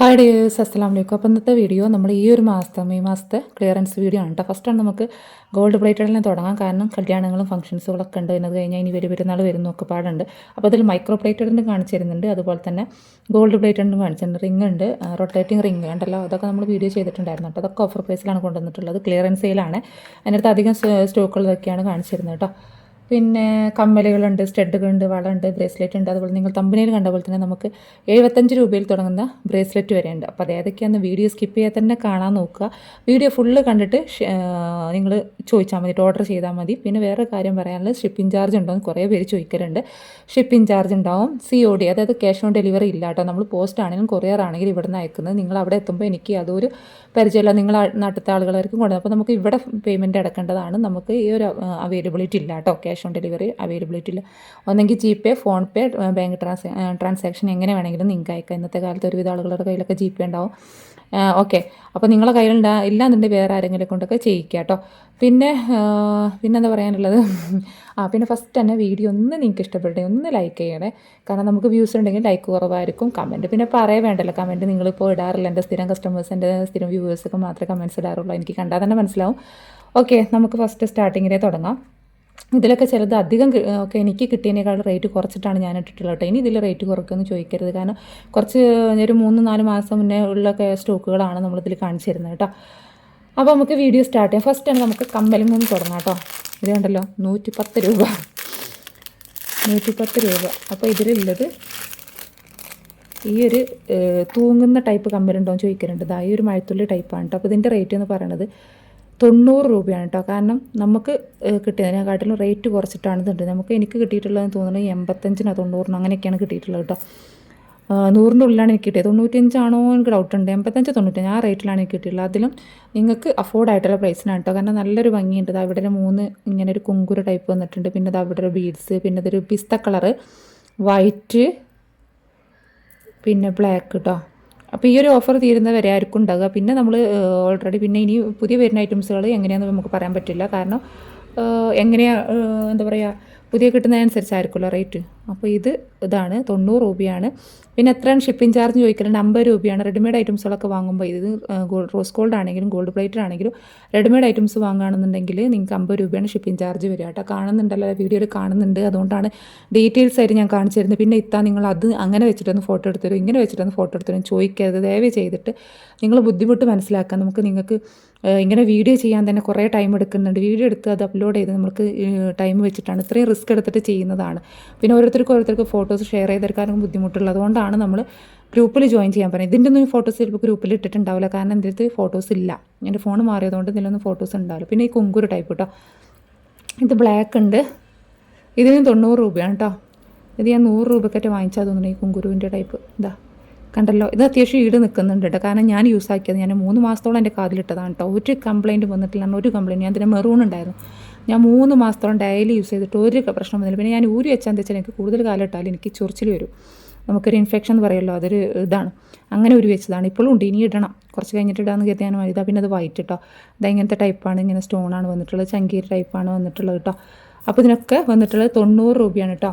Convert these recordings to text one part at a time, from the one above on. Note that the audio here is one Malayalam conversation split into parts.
ഹായ് ഡിയേഴ്സ് അസ്സലാം വലൈക്കും അപ്പോൾ ഇന്നത്തെ വീഡിയോ നമ്മൾ ഈ ഒരു മാസത്തെ മെയ് മാസത്തെ ക്ലിയറൻസ് വീഡിയോ ആണ് കേട്ടോ ഫസ്റ്റാണ് നമുക്ക് ഗോൾഡ് പ്ലേറ്റഡിനെ തുടങ്ങാം. കാരണം കല്യാണങ്ങളും ഫംഗ്ഷൻസുകളൊക്കെ ഉണ്ട്. എന്നത് കഴിഞ്ഞാൽ ഇനി വരും പെരുന്നാൾ വരുന്നൊക്കെ പാടുണ്ട്. അപ്പോൾ അതിൽ മൈക്രോ പ്ലേറ്റഡിന്റെ കാണിച്ചു തരുന്നുണ്ട്. അതുപോലെ തന്നെ ഗോൾഡ് പ്ലേറ്റഡിനും കാണിച്ചിട്ടുണ്ട് റിംഗ് ഉണ്ട്. റൊട്ടേറ്റിംഗ് റിംഗ് ഉണ്ടല്ലോ അതൊക്കെ നമ്മൾ വീഡിയോ ചെയ്തിട്ടുണ്ടായിരുന്നു കേട്ടോ അതൊക്കെ ഓഫർ പ്രൈസിലാണ് കൊണ്ടുവന്നിട്ടുള്ളത്. ക്ലിയറൻസ് സെയിലാണ് അതിനടുത്ത് അധികം സ്റ്റോക്കുകൾ ഇതൊക്കെയാണ് കാണിച്ചിരുന്നത് കേട്ടോ പിന്നെ കമ്മലുകളുണ്ട് സ്റ്റഡുകളുണ്ട് വളമുണ്ട് ബ്രേസ്ലെറ്റ് ഉണ്ട്. അതുപോലെ നിങ്ങൾ തമ്പനയിൽ കണ്ട പോലെ തന്നെ നമുക്ക് എഴുപത്തഞ്ച് രൂപയിൽ തുടങ്ങുന്ന ബ്രേസ്ലെറ്റ് വരെ ഉണ്ട്. അപ്പോൾ അത് വീഡിയോ സ്കിപ്പ് ചെയ്യാൻ തന്നെ കാണാൻ നോക്കുക. വീഡിയോ ഫുള്ള് കണ്ടിട്ട് നിങ്ങൾ ചോദിച്ചാൽ മതി. ഓർഡർ ചെയ്താൽ മതി. പിന്നെ വേറെ കാര്യം പറയാനുള്ളത് ഷിപ്പിംഗ് ചാർജ് ഉണ്ടോയെന്ന് കുറേ പേര് ചോദിക്കലുണ്ട്. ഷിപ്പിംഗ് ചാർജ് ഉണ്ടാവും. സി ഒ ഡി അതായത് ക്യാഷ് ഓൺ ഡെലിവറി ഇല്ല കേട്ടോ. നമ്മൾ പോസ്റ്റ് ആണെങ്കിലും കൊറിയർ ആണെങ്കിലും ഇവിടെ നിന്ന് അയക്കുന്നത്. നിങ്ങൾ അവിടെ എത്തുമ്പോൾ എനിക്ക് അതൊരു പരിചയമില്ല. നിങ്ങൾ നാട്ടിലത്തെ ആളുകളായിരിക്കും കൊണ്ടുവന്നത് അപ്പോൾ നമുക്ക് ഇവിടെ പേയ്മെന്റ് അടക്കേണ്ടതാണ്. നമുക്ക് ഈ ഒരു അവൈലബിലിറ്റി ഇല്ല കേട്ടോ. ക്യാഷ് ഓൺ ഡെലിവറി അവൈലബിലിറ്റി ഇല്ല. ഒന്നെങ്കിൽ GPay PhonePe bank trans transaction എങ്ങനെ വേണമെങ്കിലും നിങ്ങൾക്ക് അയക്കാം. ഇന്നത്തെ കാലത്ത് ഒരുവിധ ആളുകളുടെ കയ്യിലൊക്കെ ജി പേ ഉണ്ടാവും. ഓക്കെ അപ്പോൾ നിങ്ങളെ കയ്യിലുണ്ടാ ഇല്ലാന്നുണ്ടെങ്കിൽ വേറെ ആരെങ്കിലും കൊണ്ടൊക്കെ ചെയ്യിക്കുക കേട്ടോ. പിന്നെ പിന്നെന്താ പറയാനുള്ളത്? ആ പിന്നെ ഫസ്റ്റ് തന്നെ വീഡിയോ ഒന്ന് നിങ്ങൾക്ക് ഇഷ്ടപ്പെട്ടെ ഒന്ന് ലൈക്ക് ചെയ്യണേ. കാരണം നമുക്ക് വ്യൂസ് ഉണ്ടെങ്കിൽ ലൈക്ക് കുറവായിരിക്കും കമന്റ് പിന്നെ പറയാൻ വേണ്ടല്ലോ കമന്റ് നിങ്ങളിപ്പോൾ ഇടാറില്ല. എന്റെ സ്ഥിരം കസ്റ്റമേഴ്സ് എന്റെ സ്ഥിരം വ്യൂവേഴ്സൊക്കെ മാത്രമേ കമന്റ്സ് ഇടാറുള്ളൂ. എനിക്ക് കണ്ടാൽ തന്നെ മനസ്സിലാവും. ഓക്കെ നമുക്ക് ഫസ്റ്റ് സ്റ്റാർട്ടിങ്ങിലേ തുടങ്ങാം. ഇതിലൊക്കെ ചിലത് അധികം ഒക്കെ എനിക്ക് കിട്ടിയതിനേക്കാൾ റേറ്റ് കുറച്ചിട്ടാണ് ഞാൻ ഇട്ടിട്ടുള്ളത് കേട്ടോ ഇനി ഇതിൽ റേറ്റ് കുറയ്ക്കുമെന്ന് ചോദിക്കരുത്. കാരണം കുറച്ച് ഒരു മൂന്ന് നാല് മാസം മുന്നേ ഉള്ളൊക്കെ സ്റ്റോക്കുകളാണ് നമ്മളിതിൽ കാണിച്ചു തരുന്നത് കേട്ടോ അപ്പോൾ നമുക്ക് വീഡിയോ സ്റ്റാർട്ട് ചെയ്യാം. ഫസ്റ്റ് ആണ് നമുക്ക് കമ്പലിൽ നിന്ന് തുടങ്ങാം കേട്ടോ ഇത് കണ്ടല്ലോ നൂറ്റി പത്ത് രൂപ. നൂറ്റി പത്ത് രൂപ. അപ്പോൾ ഇതിലുള്ളത് ഈ ഒരു തൂങ്ങുന്ന ടൈപ്പ് കമ്പലുണ്ടോ എന്ന് ചോദിക്കുന്നുണ്ട് ഇതാ ഈ ഒരു മഴത്തുള്ളി ടൈപ്പാണ് കേട്ടോ അപ്പോൾ ഇതിന്റെ റേറ്റ് എന്ന് പറയുന്നത് തൊണ്ണൂറ് രൂപയാണ് കേട്ടോ. കാരണം നമുക്ക് കിട്ടിയതിനെക്കാട്ടിലും റേറ്റ് കുറച്ചിട്ടാണ് ഇതുണ്ട് നമുക്ക് എനിക്ക് കിട്ടിയിട്ടുള്ളതെന്ന് തോന്നുന്നത് എൺപത്തഞ്ചിനോ തൊണ്ണൂറിനോ അങ്ങനെയൊക്കെയാണ് കിട്ടിയിട്ടുള്ളത് കേട്ടോ. നൂറിന്റെ ഉള്ളിലാണ് എനിക്ക് കിട്ടിയത്. തൊണ്ണൂറ്റഞ്ചാണോ എനിക്ക് ഡൗട്ട് ഉണ്ട്. എൺപത്തഞ്ച് തൊണ്ണൂറ്റഞ്ച് ആ റേറ്റിലാണ് എനിക്ക് കിട്ടിയിട്ടുള്ളത്. അതിലും നിങ്ങൾക്ക് അഫോർഡ് ആയിട്ടുള്ള പ്രൈസിനാണ് കേട്ടോ. കാരണം നല്ലൊരു ഭംഗിയുണ്ട്. അവിടെ ഒരു മൂന്ന് ഇങ്ങനെ ഒരു കുങ്കുര ടൈപ്പ് വന്നിട്ടുണ്ട്. പിന്നെ അവിടെ ഒരു ബീഡ്സ് പിന്നെ ഇതൊരു പിസ്ത കളറ് വൈറ്റ് പിന്നെ ബ്ലാക്ക് കേട്ടോ അപ്പോൾ ഈ ഒരു ഓഫർ തീരുന്ന വരെ ആയിരിക്കും ഉണ്ടാകുക പിന്നെ നമ്മൾ ഓൾറെഡി പിന്നെ ഇനി പുതിയ വരുന്ന ഐറ്റംസുകൾ എങ്ങനെയാണെന്ന് നമുക്ക് പറയാൻ പറ്റില്ല. കാരണം എങ്ങനെയാണ് എന്താ പറയുക പുതിയ കിട്ടുന്നതിനനുസരിച്ചായിരിക്കുമല്ലോ റേറ്റ്. അപ്പോൾ ഇത് ഇതാണ് തൊണ്ണൂറ് രൂപയാണ്. പിന്നെ എത്രയാണ് ഷിപ്പിംഗ് ചാർജ് ചോദിക്കുന്നത് അമ്പത് രൂപയാണ്. റെഡിമെയ്ഡ് ഐറ്റംസുകളൊക്കെ വാങ്ങുമ്പോൾ ഇത് ഗോൾഡ് റോസ് ഗോൾഡ് ആണെങ്കിലും ഗോൾഡ് പ്ലേറ്റഡ് ആണെങ്കിലും റെഡിമെയ്ഡ് ഐറ്റംസ് വാങ്ങുകയാണെന്നുണ്ടെങ്കിൽ നിങ്ങൾക്ക് അമ്പത് രൂപയാണ് ഷിപ്പിംഗ് ചാർജ് വരിക കേട്ടോ. കാണുന്നുണ്ടല്ലോ വീഡിയോയിൽ കാണുന്നുണ്ട്. അതുകൊണ്ടാണ് ഡീറ്റെയിൽസ് ആയിട്ട് ഞാൻ കാണിച്ചു തരുന്നത്. പിന്നെ ഇത്താ നിങ്ങൾ അത് അങ്ങനെ വെച്ചിട്ടൊന്ന് ഫോട്ടോ എടുത്തരും ഇങ്ങനെ വെച്ചിട്ടൊന്ന് ഫോട്ടോ എടുത്തരും. ചോദിക്കരുത്. ദയവ് ചെയ്തിട്ട് നിങ്ങൾ ബുദ്ധിമുട്ട് മനസ്സിലാക്കാൻ നമുക്ക് നിങ്ങൾക്ക് ഇങ്ങനെ വീഡിയോ ചെയ്യാൻ തന്നെ കുറേ ടൈം എടുക്കുന്നുണ്ട്. വീഡിയോ എടുത്ത് അത് അപ്ലോഡ് ചെയ്ത് നമുക്ക് ടൈം വെച്ചിട്ടാണ്. ഇത്രയും റിസ്ക് എടുത്തിട്ട് ചെയ്യുന്നതാണ്. പിന്നെ ഓരോരുത്തർക്ക് ഓരോരുത്തർക്ക് ഫോട്ടോസ് ഷെയർ ചെയ്തെടുക്കാനും ബുദ്ധിമുട്ടുള്ളത് അതുകൊണ്ടാണ് നമ്മൾ ഗ്രൂപ്പിൽ ജോയിൻ ചെയ്യാൻ പറയുന്നത്. ഇതിന്റെ ഒന്നും ഫോട്ടോസ് ചിലപ്പോൾ ഗ്രൂപ്പിൽ ഇട്ടിട്ടുണ്ടാവില്ല. കാരണം എന്റെ അടുത്ത് ഫോട്ടോസ് ഇല്ല. എന്റെ ഫോൺ മാറിയതുകൊണ്ട് ഇതിലൊന്നും ഫോട്ടോസ് ഉണ്ടാവില്ല. പിന്നെ ഈ കുങ്കുരു ടൈപ്പ് കേട്ടോ ഇത് ബ്ലാക്ക് ഉണ്ട്. ഇതിന് തൊണ്ണൂറ് രൂപയാണ് കേട്ടോ ഇത് ഞാൻ നൂറ് രൂപക്കൊക്കെ വാങ്ങിച്ചാൽ തോന്നുന്നു ഈ കുങ്കുരുവിന്റെ ടൈപ്പ് ഇതാ. കണ്ടല്ലോ ഇത് അത്യാവശ്യം ഈട് നിൽക്കുന്നുണ്ട് കേട്ടോ കാരണം ഞാൻ യൂസ് ആക്കിയത് ഞാൻ മൂന്ന് മാസത്തോളം എന്റെ കാതിലിട്ടതാണ് കേട്ടോ ഒരു കംപ്ലയിന്റ് വന്നിട്ടില്ല ഒരു കംപ്ലയിന്റ് ഞാൻ തന്നെ മെറൂൺ ഉണ്ടായിരുന്നു. ഞാൻ മൂന്ന് മാസത്തോളം ഡെയിലി യൂസ് ചെയ്തിട്ട് ഒരു പ്രശ്നം വന്നില്ല. പിന്നെ ഞാൻ ഊരി വെച്ചാൽ വെച്ചാൽ എനിക്ക് കൂടുതൽ കാലം ഇട്ടാൽ എനിക്ക് ചൊറിച്ചിൽ വരും. നമുക്കൊരു ഇൻഫെക്ഷൻ എന്ന് പറയുമല്ലോ അതൊരു ഇതാണ്. അങ്ങനെ ഒരു വെച്ചതാണ്. ഇപ്പോഴും ഉണ്ട് ഇനി ഇടണം. കുറച്ച് കഴിഞ്ഞിട്ട് ഇടാമെന്ന് കരുതി ഞാൻ ഇതാ പിന്നെ അത് വൈറ്റ് കേട്ടോ ഇതാ ഇങ്ങനത്തെ ടൈപ്പാണ് ഇങ്ങനെ സ്റ്റോണാണ് വന്നിട്ടുള്ളത്. ചങ്കീർ ടൈപ്പാണ് വന്നിട്ടുള്ളത് കേട്ടോ അപ്പോൾ ഇതിനൊക്കെ വന്നിട്ടുള്ളത് തൊണ്ണൂറ് രൂപയാണ് കേട്ടോ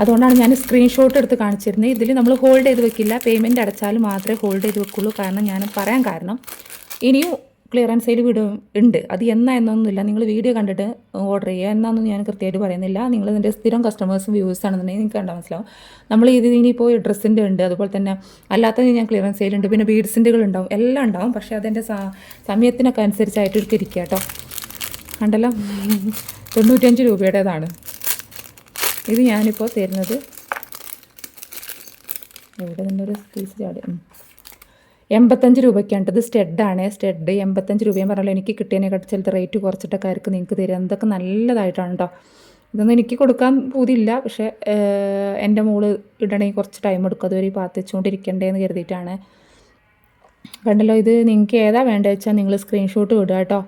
അതുകൊണ്ടാണ് ഞാൻ സ്ക്രീൻഷോട്ട് എടുത്ത് കാണിച്ചിരുന്നത്. ഇതിൽ നമ്മൾ ഹോൾഡ് ചെയ്ത് വെക്കില്ല. പേയ്മെന്റ് അടച്ചാൽ മാത്രമേ ഹോൾഡ് ചെയ്ത് വെക്കുള്ളൂ. കാരണം ഞാൻ പറയാൻ കാരണം ഇനിയും ക്ലിയറൻസ് സെയിൽ വീട് ഉണ്ട്. അത് എന്നാ എന്നൊന്നുമില്ല നിങ്ങൾ വീഡിയോ കണ്ടിട്ട് ഓർഡർ ചെയ്യുക എന്നൊന്നും ഞാൻ കൃത്യമായിട്ട് പറയുന്നില്ല. നിങ്ങൾ ഇതിന്റെ സ്ഥിരം കസ്റ്റമേഴ്സും വ്യൂസ് ആണെന്നുണ്ടെങ്കിൽ നിങ്ങൾക്ക് കണ്ടാൽ മനസ്സിലാവും. നമ്മൾ ഇത് ഇനിയിപ്പോൾ ഡ്രസ്സിന്റെ ഉണ്ട്. അതുപോലെ തന്നെ അല്ലാത്ത ഞാൻ ക്ലിയറൻസ് സെയിൽ ഉണ്ട്. പിന്നെ ബീഡ്സിന്റെകൾ ഉണ്ടാവും. എല്ലാം ഉണ്ടാവും. പക്ഷേ അതിന്റെ സമയത്തിനൊക്കെ അനുസരിച്ചായിട്ട് ഇരിക്കുക കേട്ടോ. കണ്ടല്ലോ? തൊണ്ണൂറ്റഞ്ച് രൂപയുടേതാണ്. ഇത് ഞാനിപ്പോൾ തരുന്നത്. ഇവിടെ നിന്നൊരു പീസ് ചാടി. എൺപത്തഞ്ച് രൂപയ്ക്കാണ്. ഇത് സ്റ്റെഡാണ് സ്റ്റെഡ് എൺപത്തഞ്ച് രൂപയും പറഞ്ഞാലും എനിക്ക് കിട്ടിയതിനെക്കാട്ടി ചിലത് റേറ്റ് കുറച്ചിട്ടൊക്കെ ആയിരിക്കും നിങ്ങൾക്ക് തരിക. എന്തൊക്കെ നല്ലതായിട്ടാണ് കേട്ടോ ഇതൊന്നും എനിക്ക് കൊടുക്കാൻ പൂതിയില്ല. പക്ഷേ എന്റെ മോൾ ഇടണമെങ്കിൽ കുറച്ച് ടൈം എടുക്കും. അതുവരെ പാത്തിച്ചുകൊണ്ടിരിക്കണ്ടേന്ന് കരുതിയിട്ടാണ്. കണ്ടല്ലോ ഇത് നിങ്ങൾക്ക് ഏതാ വേണ്ടതെന്ന് വെച്ചാൽ നിങ്ങൾ സ്ക്രീൻഷോട്ട് വിടുക കേട്ടോ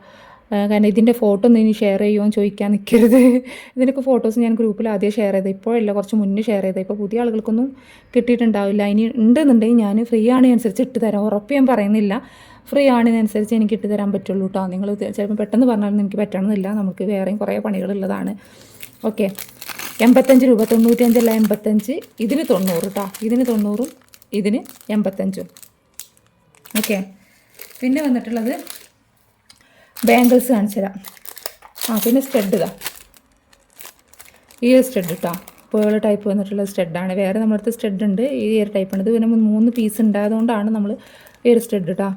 കാരണം ഇതിന്റെ ഫോട്ടോ ഒന്ന് ഇനി ഷെയർ ചെയ്യുമോ എന്ന് ചോദിക്കാൻ നിൽക്കരുത് ഇതിനൊക്കെ ഫോട്ടോസ് ഞാൻ ഗ്രൂപ്പിൽ ആദ്യം ഷെയർ ചെയ്തത്. ഇപ്പോഴല്ല കുറച്ച് മുന്നേ ഷെയർ ചെയ്തത്. ഇപ്പോൾ പുതിയ ആളുകൾക്കൊന്നും കിട്ടിയിട്ടുണ്ടാവില്ല. ഇനി ഉണ്ടെന്നുണ്ടെങ്കിൽ ഞാൻ ഫ്രീ ആണെന്നനുസരിച്ച് ഇട്ട് തരാം. ഉറപ്പ് ഞാൻ പറയുന്നില്ല. ഫ്രീ ആണെന്നനുസരിച്ച് എനിക്ക് ഇട്ട് തരാൻ പറ്റുള്ളൂ കേട്ടോ നിങ്ങൾ ചിലപ്പോൾ പെട്ടെന്ന് പറഞ്ഞാലും എനിക്ക് പറ്റണമെന്നില്ല നമുക്ക് വേറെയും കുറേ പണികളുള്ളതാണ് ഓക്കെ എൺപത്തഞ്ച് രൂപ തൊണ്ണൂറ്റഞ്ചല്ല എൺപത്തഞ്ച്. ഇതിന് തൊണ്ണൂറ് കേട്ടോ ഇതിന് തൊണ്ണൂറും ഇതിന് എൺപത്തഞ്ചും. ഓക്കെ പിന്നെ വന്നിട്ടുള്ളത് ബാംഗിൾസ് കാണിച്ചു തരാം ആ പിന്നെ സ്റ്റഡ് ഇതാ. ഈ ഒരു സ്റ്റഡ് കേട്ടോ പോയുള്ള ടൈപ്പ് വന്നിട്ടുള്ള സ്റ്റഡാണ് വേറെ നമ്മുടെ അടുത്ത് സ്റ്റഡ് ഉണ്ട്. ഈ ഒരു ടൈപ്പ് ഇത് പിന്നെ മൂന്ന് പീസ് ഉണ്ടായതുകൊണ്ടാണ് നമ്മൾ ഈ ഒരു സ്റ്റഡ് കേട്ടോ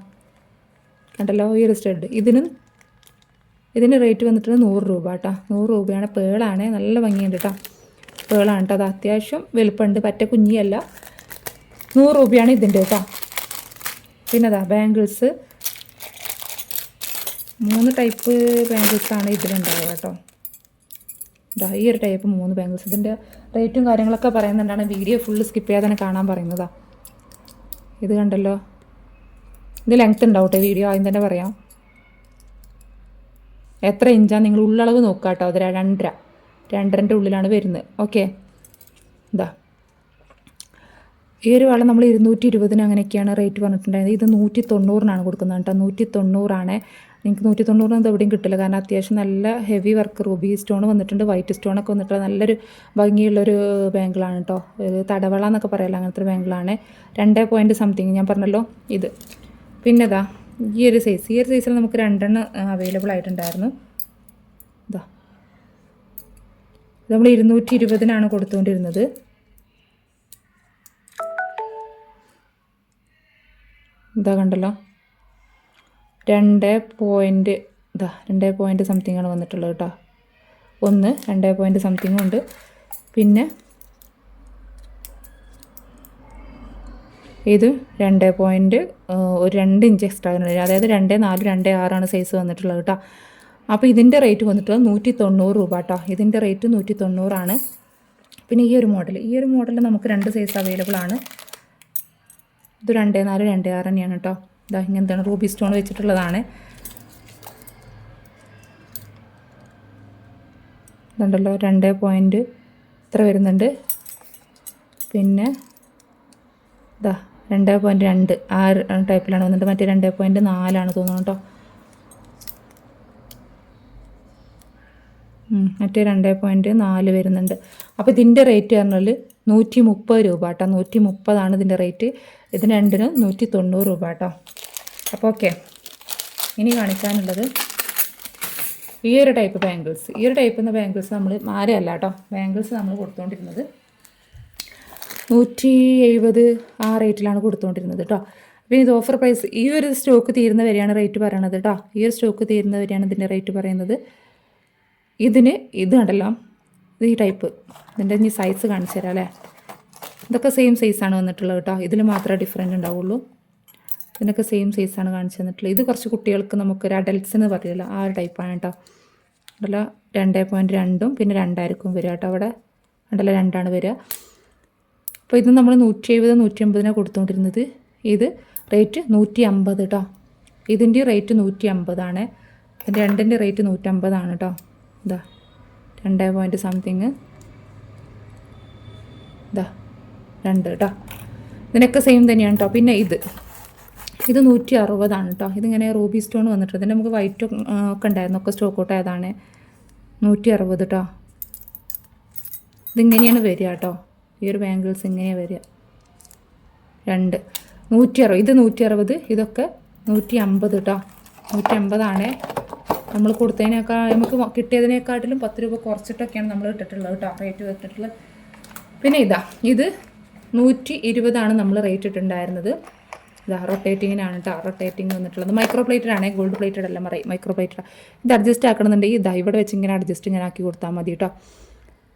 കണ്ടല്ലോ? ഈ ഒരു സ്റ്റഡ് ഇതിന് ഇതിന് റേറ്റ് വന്നിട്ട് നൂറ് രൂപ കേട്ടോ നൂറ് രൂപയാണ്. പേളാണ് നല്ല ഭംഗിയുണ്ട് കേട്ടോ പേളാണ് കേട്ടോ അത് അത്യാവശ്യം വലുപ്പമുണ്ട്. പറ്റ കുഞ്ഞിയല്ല. നൂറ് രൂപയാണ് ഇതിന്റെ കേട്ടോ പിന്നെ അതാ ബാംഗിൾസ് മൂന്ന് ടൈപ്പ് ബാങ്കിൾസാണ് ഇതിലുണ്ടാവുക കേട്ടോ. ഇതാ ഈ ഒരു ടൈപ്പ് മൂന്ന് ബാംഗിൾസ്. ഇതിന്റെ റേറ്റും കാര്യങ്ങളൊക്കെ പറയുന്നുണ്ടാണ്. വീഡിയോ ഫുള്ള് സ്കിപ്പ് ചെയ്യാതെ തന്നെ കാണാൻ പറയുന്നതാ. ഇത് കണ്ടല്ലോ. ഇത് ലെങ്ത് ഉണ്ടാവട്ടെ വീഡിയോ ആദ്യം തന്നെ പറയാം. എത്ര ഇഞ്ചാണ് നിങ്ങൾ ഉള്ളളവ് നോക്കുക കേട്ടോ. അത് രണ്ടര. രണ്ടരന്റെ ഉള്ളിലാണ് വരുന്നത്. ഓക്കെ ഇതാ ഈ ഒരു വള നമ്മൾ ഇരുന്നൂറ്റി ഇരുപതിന് അങ്ങനെയൊക്കെയാണ് റേറ്റ് പറഞ്ഞിട്ടുണ്ടായത് ഇത് നൂറ്റി തൊണ്ണൂറിനാണ് കൊടുക്കുന്നത് കേട്ടോ. നൂറ്റി തൊണ്ണൂറാണ് നിങ്ങൾക്ക് നൂറ്റി തൊണ്ണൂറ് അത് എവിടെയും കിട്ടില്ല. കാരണം അത്യാവശ്യം നല്ല ഹെവി വർക്ക് റൂബി സ്റ്റോൺ വന്നിട്ടുണ്ട് വൈറ്റ് സ്റ്റോണൊക്കെ വന്നിട്ടുള്ള നല്ലൊരു ഭംഗിയുള്ളൊരു ബാങ്കിളാണ് കേട്ടോ ഒരു തടവള എന്നൊക്കെ പറയല്ല അങ്ങനത്തെ ഒരു ബാങ്കിളാണ് രണ്ട് പോയിന്റ് സംതിങ് ഞാൻ പറഞ്ഞല്ലോ ഇത്. പിന്നെതാ ഈ ഒരു സൈസ് ഈ ഒരു സൈസിൽ നമുക്ക് രണ്ടെണ്ണം അവൈലബിൾ ആയിട്ടുണ്ടായിരുന്നു. ഇത്. നമ്മൾ ഇരുന്നൂറ്റി ഇരുപതിനാണ് കൊടുത്തുകൊണ്ടിരുന്നത്. ഇതാ കണ്ടല്ലോ. രണ്ട് പോയിന്റ് ഇതാ രണ്ട് പോയിന്റ് സംതിങ് ആണ് വന്നിട്ടുള്ളത് കേട്ടോ. ഒന്ന് രണ്ട് പോയിന്റ് സംതിങ്ങും ഉണ്ട്. പിന്നെ ഇത് രണ്ട് പോയിന്റ് ഒരു രണ്ട് ഇഞ്ച് എക്സ്ട്രാ വരുന്നുണ്ട് അതായത് രണ്ട് നാല് രണ്ട് ആറാണ് സൈസ് വന്നിട്ടുള്ളത് കേട്ടോ. അപ്പോൾ ഇതിന്റെ റേറ്റ് വന്നിട്ട് നൂറ്റി തൊണ്ണൂറ് രൂപ കേട്ടോ. ഇതിന്റെ റേറ്റ് നൂറ്റി തൊണ്ണൂറാണ് പിന്നെ ഈ ഒരു മോഡൽ ഈ ഒരു മോഡൽ നമുക്ക് രണ്ട് സൈസ് അവൈലബിൾ ആണ്. ഇത് രണ്ട് നാല് രണ്ട് ആറ് തന്നെയാണ് കേട്ടോ. ഇതാ ഇങ്ങനത്തെയാണ് റൂബി സ്റ്റോൺ വെച്ചിട്ടുള്ളതാണ്. ഇതുണ്ടല്ലോ രണ്ട് പോയിന്റ് ഇത്ര വരുന്നുണ്ട്. പിന്നെ ഇതാ രണ്ട് പോയിന്റ് രണ്ട് ആ ടൈപ്പിലാണ് വന്നിട്ട് മറ്റേ രണ്ട് പോയിന്റ് നാലാണ് തോന്നുന്നു കേട്ടോ. മറ്റേ രണ്ട് പോയിന്റ് നാല് വരുന്നുണ്ട്. അപ്പോൾ ഇതിന്റെ റേറ്റ് പറഞ്ഞാൽ നൂറ്റി മുപ്പത് രൂപ കേട്ടോ. നൂറ്റി മുപ്പതാണ് ഇതിന്റെ റേറ്റ്. ഇതിന് രണ്ടിനും നൂറ്റി തൊണ്ണൂറ് രൂപ കേട്ടോ. അപ്പോൾ ഓക്കെ. ഇനി കാണിക്കാനുള്ളത് ഈ ഒരു ടൈപ്പ് ബാംഗിൾസ്. ഈ ഒരു ടൈപ്പ് എന്ന ബാംഗിൾസ് നമ്മൾ മാരയല്ല കേട്ടോ. ബാംഗിൾസ് നമ്മൾ കൊടുത്തുകൊണ്ടിരുന്നത് നൂറ്റി എഴുപത് ആ റേറ്റിലാണ് കൊടുത്തുകൊണ്ടിരുന്നത് കേട്ടോ. പിന്നെ ഇത് ഓഫർ പ്രൈസ് ഈ ഒരു സ്റ്റോക്ക് തീരുന്ന വരെയാണ് റേറ്റ് പറയണത് കേട്ടോ. ഈ ഒരു സ്റ്റോക്ക് തീരുന്ന വരെയാണ് ഇതിന്റെ റേറ്റ് പറയുന്നത്. ഇതിന് ഇത് കണ്ടല്ലോ. ഇത് ഈ ടൈപ്പ് ഇതിന്റെ ഇനി സൈസ് കാണിച്ചു തരാം അല്ലേ? ഇതൊക്കെ സെയിം സൈസാണ് വന്നിട്ടുള്ളത് കേട്ടോ. ഇതിൽ മാത്രമേ ഡിഫറെന്റ് ഉണ്ടാവുള്ളൂ. ഇതിനൊക്കെ സെയിം സൈസാണ് കാണിച്ചു തന്നിട്ടുള്ളത്. ഇത് കുറച്ച് കുട്ടികൾക്ക് നമുക്കൊരു അഡൽട്സ് എന്ന് പറയില്ല ആ ഒരു ടൈപ്പാണ് കേട്ടോ. അതല്ല രണ്ടേ പോയിന്റ് രണ്ടും പിന്നെ രണ്ടായിരിക്കും വരിക കേട്ടോ അവിടെ. രണ്ടല്ല രണ്ടാണ് വരിക. അപ്പോൾ ഇത് നമ്മൾ നൂറ്റി എഴുപത് നൂറ്റി അമ്പതിനാണ് കൊടുത്തുകൊണ്ടിരുന്നത് ഇത് റേറ്റ് നൂറ്റി അമ്പത് കേട്ടോ. ഇതിന്റെ റേറ്റ് നൂറ്റി അമ്പതാണ് രണ്ടിന്റെ റേറ്റ് നൂറ്റമ്പതാണ് കേട്ടോ. ഇതാ. രണ്ട് പോയിന്റ് സംതിങ് ഇതാ രണ്ട് കേട്ടോ ഇതിനൊക്കെ സെയിം തന്നെയാണ് കേട്ടോ പിന്നെ ഇത്. ഇത് നൂറ്റി അറുപതാണ് കേട്ടോ ഇതിങ്ങനെ റൂബി സ്റ്റോൺ വന്നിട്ട് ഇതിന്റെ നമുക്ക് വൈറ്റ് ഒക്കെ ഉണ്ടായിരുന്നു. ഒക്കെ സ്റ്റോക്ക് ഔട്ട് ആയതാണ്. നൂറ്റി അറുപത് കേട്ടോ ഇതിങ്ങനെയാണ് വരിക കേട്ടോ ഈ ഒരു ബാംഗിൾസ് ഇങ്ങനെയാണ് വരിക. രണ്ട്. നൂറ്റി അറുപത് ഇത് നൂറ്റി അറുപത് ഇതൊക്കെ നൂറ്റി അമ്പത് കേട്ടോ നൂറ്റി അമ്പതാണ് നമ്മൾ കൊടുത്തതിനേക്കാൾ നമുക്ക് കിട്ടിയതിനേക്കാട്ടിലും പത്ത് രൂപ കുറച്ചിട്ടൊക്കെയാണ് നമ്മൾ ഇട്ടിട്ടുള്ളത് കേട്ടോ. റേറ്റ് ഇട്ടിട്ടുള്ളത്. പിന്നെ ഇതാ ഇത് നൂറ്റി ഇരുപതാണ് നമ്മൾ റേറ്റ് ഇട്ടിട്ടുണ്ടായിരുന്നത്. ഇതാ റൊട്ടേറ്റിങ്ങിനാണ് കേട്ടോ. റൊട്ടേറ്റിംഗ് വന്നിട്ടുള്ളത്. മൈക്രോ പ്ലേറ്റഡ് ആണ് ഗോൾഡ് പ്ലേറ്റഡ് അല്ല മറിയും മൈക്രോ പ്ലേറ്റഡ് ഇത് അഡ്ജസ്റ്റ് ആക്കണമെന്നുണ്ടെങ്കിൽ ഇതാ ഇവിടെ വെച്ച് ഇങ്ങനെ അഡ്ജസ്റ്റ് ഇങ്ങനെ ആക്കി കൊടുത്താൽ മതി കേട്ടോ.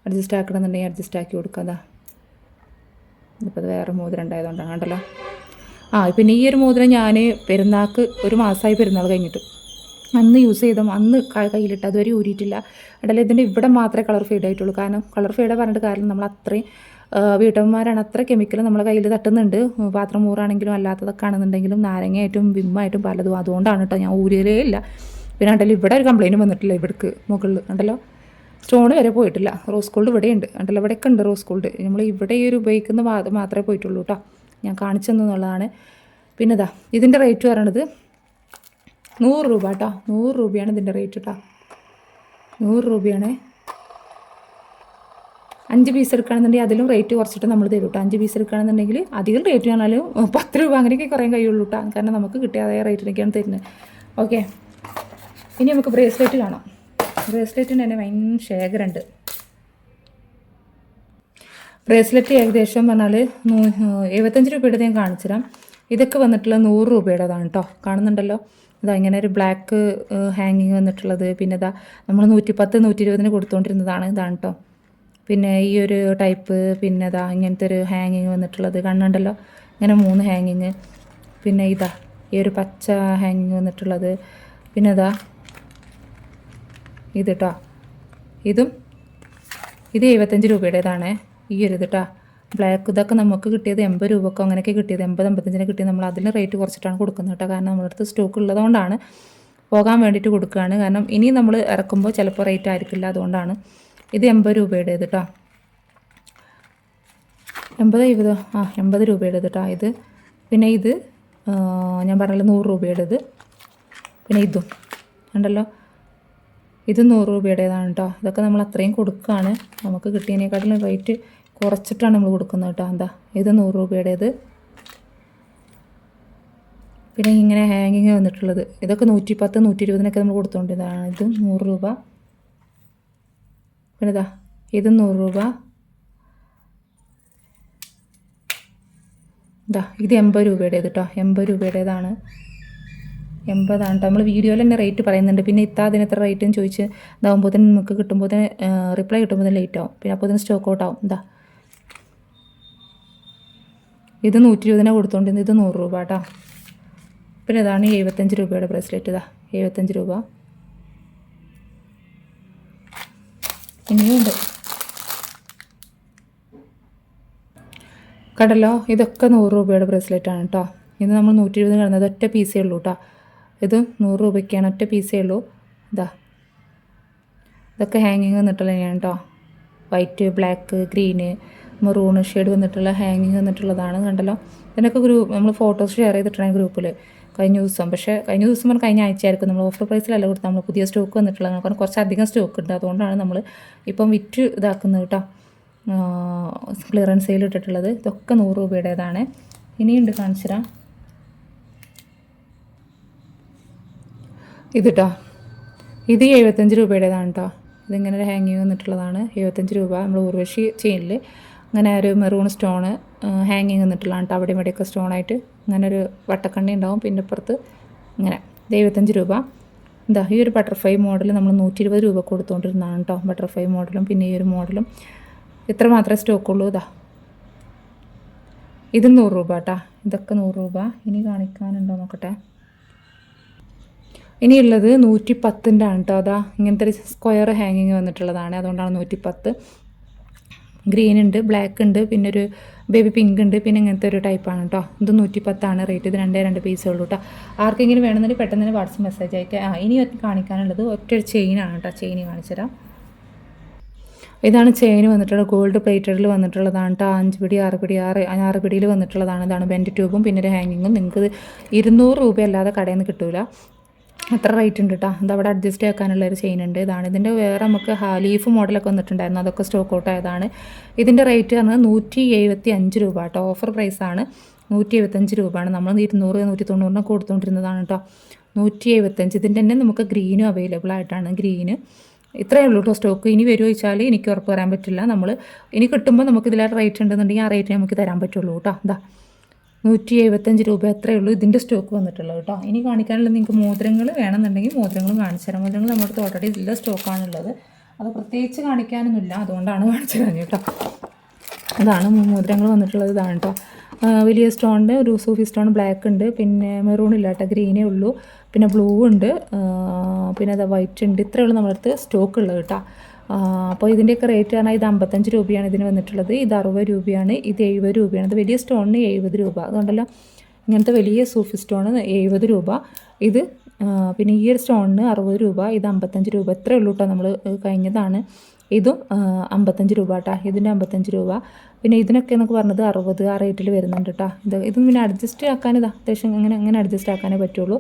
അഡ്ജസ്റ്റ് ആക്കണമെന്നുണ്ടെങ്കിൽ അഡ്ജസ്റ്റ് ആക്കി കൊടുക്കാം. അതാ ഇതിപ്പോൾ അത് വേറെ മോതിരം ഉണ്ടായതുകൊണ്ടാണ് കണ്ടല്ലോ. ആ പിന്നെ ഈ ഒരു മോതിരം ഞാൻ പെരുന്നാൾക്ക് ഒരു മാസമായി പെരുന്നാൾ കഴിഞ്ഞിട്ട്. അന്ന് യൂസ് ചെയ്ത അന്ന് കയ്യിലിട്ട് അതുവരെ ഊരിയിട്ടില്ല. അടല ഇതിന്റെ ഇവിടെ മാത്രമേ കളർ ഫെയ്ഡ് ആയിട്ടുള്ളൂ. കാരണം കളർ ഫെയ്ഡ് പറഞ്ഞിട്ട് കാരണം നമ്മൾ അത്രയും വീട്ടമ്മമാരാണ് അത്ര കെമിക്കൽ നമ്മളെ കയ്യിൽ തട്ടുന്നുണ്ട്. പാത്രം മൂറാണെങ്കിലും അല്ലാത്തതൊക്കെ ആണെന്നുണ്ടെങ്കിലും നാരങ്ങയായിട്ടും വിമ്മായിട്ടും പലതും. അതുകൊണ്ടാണ് കേട്ടോ ഞാൻ ഊരിയതേ ഇല്ല. പിന്നെ ഉണ്ടല്ലോ ഇവിടെ ഒരു കംപ്ലയിന്റ് വന്നിട്ടില്ല ഇവിടേക്ക് മുകളിൽ. ഉണ്ടല്ലോ സ്റ്റോൺ വരെ പോയിട്ടില്ല. റോസ് ഗോൾഡ് ഇവിടെയുണ്ട് ഉണ്ടല്ലോ ഇവിടെയൊക്കെ ഉണ്ട് റോസ് ഗോൾഡ് നമ്മൾ ഇവിടെ ഈ ഒരു ഉപയോഗിക്കുന്ന മാത്രമേ പോയിട്ടുള്ളൂ കേട്ടോ ഞാൻ കാണിച്ചു തന്നുള്ളതാണ് പിന്നെ ഇതാ ഇതിന്റെ റേറ്റ് പറയണത് നൂറ് രൂപ കേട്ടോ നൂറ് രൂപയാണ് ഇതിന്റെ റേറ്റ് കേട്ടോ നൂറ് രൂപയാണ്. അഞ്ച് പീസ് എടുക്കുകയാണെന്നുണ്ടെങ്കിൽ അതിലും റേറ്റ് കുറച്ചിട്ട് നമ്മൾ തരും കേട്ടോ അഞ്ച് പീസ് എടുക്കുകയാണെന്നുണ്ടെങ്കിൽ അധികം റേറ്റ് ആണെങ്കിലും പത്ത് രൂപ അങ്ങനെയൊക്കെ കുറേ കഴിയുള്ളൂ കേട്ടോ കാരണം നമുക്ക് കിട്ടിയ അതേ റേറ്റിനൊക്കെയാണ് തരുന്നത് ഓക്കെ ഇനി നമുക്ക് ബ്രേസ്ലെറ്റ് കാണാം. ബ്രേസ്ലെറ്റിന് തന്നെ ഭയങ്കര ശേഖരമുണ്ട് ബ്രേസ്ലെറ്റ് ഏകദേശം പറഞ്ഞാൽ എഴുപത്തഞ്ച് രൂപയുടെ ഞാൻ കാണിച്ചു തരാം ഇതൊക്കെ വന്നിട്ടുള്ള നൂറ് രൂപയുടേതാണ് കേട്ടോ കാണുന്നുണ്ടല്ലോ. ഇതാ ഇങ്ങനെ ഒരു ബ്ലാക്ക് ഹാങ്ങിങ് വന്നിട്ടുള്ളത്. പിന്നെ ഇതാ നമ്മൾ നൂറ്റിപ്പത്ത് നൂറ്റി ഇരുപതിന് കൊടുത്തുകൊണ്ടിരുന്നതാണ് ഇതാണ് കേട്ടോ പിന്നെ ഈ ഒരു ടൈപ്പ് പിന്നെ ഇതാ ഇങ്ങനത്തെ ഒരു ഹാങ്ങിങ് വന്നിട്ടുള്ളത്. കണ്ണുണ്ടല്ലോ. ഇങ്ങനെ മൂന്ന് ഹാങ്ങിങ് പിന്നെ ഇതാ ഈ ഒരു പച്ച ഹാങ്ങിങ് വന്നിട്ടുള്ളത്. പിന്നെ ഇതാ ഇത് കേട്ടോ ഇതും ഇത് എഴുപത്തഞ്ച് രൂപയുടേതാണ്. ഈ ഒരു ഇത് കേട്ടോ ബ്ലാക്ക് ഇതൊക്കെ നമുക്ക് കിട്ടിയത് എൺപത് രൂപക്കോ അങ്ങനെയൊക്കെ കിട്ടിയത് എൺപത് അമ്പത്തഞ്ചിന് കിട്ടിയത്. നമ്മൾ അതിന് റേറ്റ് കുറച്ചിട്ടാണ് കൊടുക്കുന്നത് കേട്ടോ. കാരണം നമ്മുടെ അടുത്ത് സ്റ്റോക്ക് ഉള്ളതുകൊണ്ടാണ് പോകാൻ വേണ്ടിയിട്ട് കൊടുക്കുകയാണ്. കാരണം ഇനി നമ്മൾ ഇറക്കുമ്പോൾ ചിലപ്പോൾ റേറ്റ് ആയിരിക്കില്ല. അതുകൊണ്ടാണ് ഇത് എൺപത് രൂപയുടേത് കേട്ടോ. എൺപത് ഇരുപതോ ആ എൺപത് രൂപയുടേത് കേട്ടോ. ഇത് പിന്നെ ഇത് ഞാൻ പറഞ്ഞല്ലോ നൂറ് രൂപയുടേത്. പിന്നെ ഇതും ഉണ്ടല്ലോ ഇത് നൂറ് രൂപയുടേതാണ് കേട്ടോ. ഇതൊക്കെ നമ്മൾ അത്രയും കൊടുക്കുകയാണ്. നമുക്ക് കിട്ടിയതിനേക്കാട്ടിലും റേറ്റ് കുറച്ചിട്ടാണ് നമ്മൾ കൊടുക്കുന്നത് കേട്ടോ. എന്താ ഇത് നൂറ് രൂപയുടേത്. പിന്നെ ഇങ്ങനെ ഹാങ്ങിങ് വന്നിട്ടുള്ളത്. ഇതൊക്കെ നൂറ്റി പത്ത് നൂറ്റി ഇരുപതിനൊക്കെ നമ്മൾ കൊടുത്തുകൊണ്ടിരുന്നതാണ് ഇത് നൂറ് രൂപ. പിന്നെ ഇതാ ഇത് നൂറ് രൂപ. ഇതാ ഇത് എൺപത് രൂപയുടേത് കേട്ടോ. എൺപത് രൂപയുടേതാണ്. എൺപതാണ് നമ്മൾ വീഡിയോയിൽ തന്നെ റേറ്റ് പറയുന്നുണ്ട്. പിന്നെ ഇത്താ അതിന് എത്ര റേറ്റ് ചോദിച്ച് ഇതാകുമ്പോൾ തന്നെ നമുക്ക് കിട്ടുമ്പോൾ തന്നെ റിപ്ലൈ കിട്ടുമ്പോൾ തന്നെ ലേറ്റ് ആവും. പിന്നെ അപ്പോൾ തന്നെ സ്റ്റോക്ക് ഔട്ട് ആവും. ഇതാ ഇത് നൂറ്റി ഇരുപതിനാണ് കൊടുത്തോണ്ടിരുന്നത് ഇത് നൂറ് രൂപ കേട്ടോ പിന്നെ ഇതാണ് എഴുപത്തഞ്ച് രൂപയുടെ ബ്രേസ്ലെറ്റ് ഇതാ എഴുപത്തഞ്ച് രൂപ. ഇനിയുണ്ട് കടലോ ഇതൊക്കെ നൂറ് രൂപയുടെ ബ്രേസ്ലെറ്റ് ആണ് കേട്ടോ ഇത് നമ്മൾ നൂറ്റി ഇരുപത് കിടന്നത് ഒറ്റ പീസേ ഉള്ളൂ കേട്ടോ ഇത് നൂറ് രൂപയ്ക്കാണ് ഒറ്റ പീസേ ഉള്ളൂ. ഇതാ. ഇതൊക്കെ ഹാങ്ങിങ് നിട്ടുള്ള കേട്ടോ white black green maroon shade വന്നിട്ടുള്ള ഹാങ്ങിങ് വന്നിട്ടുള്ളതാണ് കണ്ടല്ലോ. ഇതിനൊക്കെ ഗ്രൂപ്പ് നമ്മൾ ഫോട്ടോസ് ഷെയർ ചെയ്തിട്ടുണ്ടെങ്കിൽ ഗ്രൂപ്പിൽ കഴിഞ്ഞ ദിവസം. പക്ഷേ കഴിഞ്ഞ ദിവസം പറഞ്ഞാൽ കഴിഞ്ഞ ആഴ്ചയായിരിക്കും നമ്മൾ ഓഫർ പ്രൈസിലല്ല കൊടുത്ത് നമ്മൾ പുതിയ സ്റ്റോക്ക് വന്നിട്ടുള്ളത് കാരണം കുറച്ചധികം സ്റ്റോക്ക് ഉണ്ട്. അതുകൊണ്ടാണ് നമ്മൾ ഇപ്പം വിറ്റ് ഇതാക്കുന്നത് കേട്ടോ ക്ലിയറൻസ് സെയിൽ ഇട്ടിട്ടുള്ളത്. ഇതൊക്കെ നൂറ് രൂപയുടേതാണ്. ഇനിയുണ്ട് കാണിച്ചു ഇത് കേട്ടോ ഇത് എഴുപത്തഞ്ച് രൂപയുടേതാണ് കേട്ടോ ഇതിങ്ങനെ ഒരു ഹാങ്ങിങ് വന്നിട്ടുള്ളതാണ്. എഴുപത്തഞ്ച് രൂപ നമ്മൾ ഊർവശി ചെയിനിൽ അങ്ങനെ ഒരു മെറൂൺ സ്റ്റോണ് ഹാങ്ങിങ് നിന്നിട്ടുള്ള കേട്ടോ അവിടെ ഇവിടെയൊക്കെ സ്റ്റോണായിട്ട് അങ്ങനെ ഒരു വട്ടക്കണ്ണി ഉണ്ടാവും. പിന്നെ പുറത്ത് ഇങ്ങനെ എഴുപത്തഞ്ച് രൂപ. എന്താ ഈ ഒരു ബട്ടർഫ്ലൈ മോഡൽ നമ്മൾ നൂറ്റി ഇരുപത് രൂപ കൊടുത്തുകൊണ്ടിരുന്നതാണ് കേട്ടോ ബട്ടർഫ്ലൈ മോഡലും പിന്നെ ഈ ഒരു മോഡലും ഇത്ര മാത്രമേ സ്റ്റോക്ക് ഉള്ളൂ. ഇതാ. ഇത് നൂറ് രൂപ കേട്ടോ ഇതൊക്കെ നൂറ് രൂപ. ഇനി കാണിക്കാനുണ്ടോ നോക്കട്ടെ. ഇനിയുള്ളത് നൂറ്റി പത്തിന്റെ ആണ് കേട്ടോ അതാ ഇങ്ങനത്തെ ഒരു സ്ക്വയർ ഹാങ്ങിങ് വന്നിട്ടുള്ളതാണ്. അതുകൊണ്ടാണ് നൂറ്റി പത്ത് ഗ്രീൻ ഉണ്ട് ബ്ലാക്ക് ഉണ്ട് പിന്നെ ഒരു ബേബി പിങ്ക് ഉണ്ട് പിന്നെ ഇങ്ങനത്തെ ഒരു ടൈപ്പാണ് കേട്ടോ ഇത് നൂറ്റി പത്താണ് റേറ്റ് ഇത് രണ്ടേ രണ്ട് പീസേ ഉള്ളൂ കേട്ടോ ആർക്കെങ്കിലും വേണമെന്നുണ്ടെങ്കിൽ പെട്ടെന്ന് തന്നെ വാട്സപ്പ് മെസ്സേജ് അയക്കാം. ആ ഇനി കാണിക്കാനുള്ളത് ഒറ്റ ചെയിനാണ് കേട്ടോ ചെയിൻ കാണിച്ചു തരാം. ഇതാണ് ചെയിൻ വന്നിട്ടുള്ളത് ഗോൾഡ് പ്ലേറ്റഡിൽ വന്നിട്ടുള്ളതാണ് കേട്ടോ അഞ്ച് പിടി ആറ് പിടി ആറ് ആറ് പിടിയിൽ വന്നിട്ടുള്ളതാണ്. ഇതാണ് ബെൻഡ് ട്യൂബും പിന്നെ ഒരു ഹാങ്ങിങ്ങും നിങ്ങൾക്ക് ഇരുന്നൂറ് രൂപയല്ലാതെ കടയിൽ നിന്ന് കിട്ടൂല. അത്ര റേറ്റ് ഉണ്ട് കേട്ടോ അതവിടെ അഡ്ജസ്റ്റ് ആക്കാനുള്ള ഒരു ചെയിൻ ഉണ്ട്. ഇതാണ്. ഇതിന്റെ വേറെ നമുക്ക് ഹാലീഫ് മോഡലൊക്കെ വന്നിട്ടുണ്ടായിരുന്നു. അതൊക്കെ സ്റ്റോക്ക് ഔട്ട് ആയതാണ്. ഇതിന്റെ റേറ്റ് പറഞ്ഞാൽ നൂറ്റി എഴുപത്തി അഞ്ച് രൂപ കേട്ടോ ഓഫർ പ്രൈസാണ് നൂറ്റി എഴുപത്തഞ്ച് രൂപയാണ്. നമ്മൾ ഇരുന്നൂറ് നൂറ്റി തൊണ്ണൂറിനൊക്കെ കൊടുത്തുകൊണ്ടിരുന്നതാണ് കേട്ടോ നൂറ്റി എഴുപത്തഞ്ച് ഇതിന്റെ തന്നെ നമുക്ക് ഗ്രീനും അവൈലബിൾ ആയിട്ടാണ്. ഗ്രീന് ഇത്രയേ ഉള്ളൂ കേട്ടോ സ്റ്റോക്ക് ഇനി വരുമോ ചോദിച്ചാൽ എനിക്ക് ഉറപ്പ് പറയാൻ പറ്റില്ല. നമ്മൾ ഇനി കിട്ടുമ്പോൾ നമുക്ക് ഇതിലായിട്ട് റേറ്റ് ഉണ്ടെന്നുണ്ടെങ്കിൽ ആ റേറ്റ് നമുക്ക് തരാൻ പറ്റുള്ളൂ കേട്ടോ എന്താ നൂറ്റി എഴുപത്തഞ്ച് രൂപ അത്രയേ ഉള്ളൂ ഇതിന്റെ സ്റ്റോക്ക് വന്നിട്ടുള്ളത് കേട്ടോ. ഇനി കാണിക്കാനുള്ള നിങ്ങൾക്ക് മോതിരങ്ങൾ വേണമെന്നുണ്ടെങ്കിൽ മോതിരങ്ങളും കാണിച്ചു തരാം. മോതിരങ്ങൾ നമ്മുടെ ഓൾറെഡി ഇതിന്റെ സ്റ്റോക്കാണുള്ളത് അത് പ്രത്യേകിച്ച് കാണിക്കാനൊന്നുമില്ല. അതുകൊണ്ടാണ് കാണിച്ചു തരാം കേട്ടോ. അതാണ് മോതിരങ്ങൾ വന്നിട്ടുള്ളത്. ഇതാണ് കേട്ടോ. വലിയ സ്റ്റോണിന്റെ ഒരു സൂഫി സ്റ്റോൺ ബ്ലാക്ക് ഉണ്ട്. പിന്നെ മെറൂൺ ഇല്ല കേട്ടോ. ഗ്രീനേ ഉള്ളൂ. പിന്നെ ബ്ലൂ ഉണ്ട്. പിന്നെ അത് വൈറ്റ് ഉണ്ട്. ഇത്രയേ ഉള്ളൂ നമ്മുടെ അടുത്ത് സ്റ്റോക്ക് ഉള്ളത് കേട്ടോ. അപ്പോൾ ഇതിന്റെയൊക്കെ റേറ്റ് പറഞ്ഞാൽ ഇത് അമ്പത്തഞ്ച് രൂപയാണ് ഇതിന് വന്നിട്ടുള്ളത്. ഇത് അറുപത് രൂപയാണ് ഇത് എഴുപത് രൂപയാണ്. ഇത് വലിയ സ്റ്റോണിന് എഴുപത് രൂപ. അതുകൊണ്ടല്ലോ ഇങ്ങനത്തെ വലിയ സൂഫി സ്റ്റോണ് എഴുപത് രൂപ. ഇത് പിന്നെ ഈ ഒരു സ്റ്റോണിന് അറുപത് രൂപ ഇത് അമ്പത്തഞ്ച് രൂപ. ഇത്രയേ ഉള്ളൂ കേട്ടോ നമ്മൾ കഴിഞ്ഞതാണ്. ഇതും അമ്പത്തഞ്ച് രൂപ കേട്ടോ ഇതിന്റെ അമ്പത്തഞ്ച് രൂപ. പിന്നെ ഇതിനൊക്കെ എന്നൊക്കെ പറഞ്ഞത് അറുപത് ആ റേറ്റിൽ വരുന്നുണ്ട് കേട്ടോ ഇത് ഇതും പിന്നെ അഡ്ജസ്റ്റ് ആക്കാൻ ഇതാ അത്യാവശ്യം അങ്ങനെ അങ്ങനെ അഡ്ജസ്റ്റ് ആക്കാനേ പറ്റുള്ളൂ.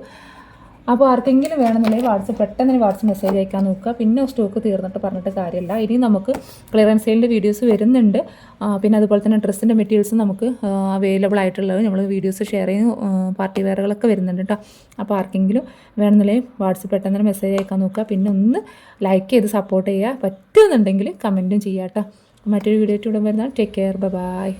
അപ്പോൾ ആർക്കെങ്കിലും വേണമെന്നുണ്ടെങ്കിൽ വാട്സപ്പ് പെട്ടെന്ന് വാട്സപ്പ് മെസ്സേജ് അയക്കാൻ നോക്കുക. പിന്നെ സ്റ്റോക്ക് തീർന്നിട്ട് പറഞ്ഞിട്ട് കാര്യമില്ല. ഇനി നമുക്ക് ക്ലിയറൻസ് സെയിലിന്റെ വീഡിയോസ് വരുന്നുണ്ട്. പിന്നെ അതുപോലെ തന്നെ ഡ്രസ്സിന്റെ മെറ്റീരിയൽസ് നമുക്ക് അവൈലബിൾ ആയിട്ടുള്ളത് നമ്മൾ വീഡിയോസ് ഷെയർ ചെയ്യും. പാർട്ടി വെയറുകളൊക്കെ വരുന്നുണ്ട് കേട്ടോ അപ്പോൾ ആർക്കെങ്കിലും വേണമെന്നുണ്ടെങ്കിൽ വാട്സപ്പ് പെട്ടെന്ന് മെസ്സേജ് അയക്കാൻ നോക്കുക. പിന്നെ ഒന്ന് ലൈക്ക് ചെയ്ത് സപ്പോർട്ട് ചെയ്യുക. പറ്റുന്നുണ്ടെങ്കിൽ കമന്റും ചെയ്യാം കേട്ടോ മറ്റൊരു വീഡിയോ ഇവിടെ വരുന്നാൽ ടേക്ക് കെയർ ബൈ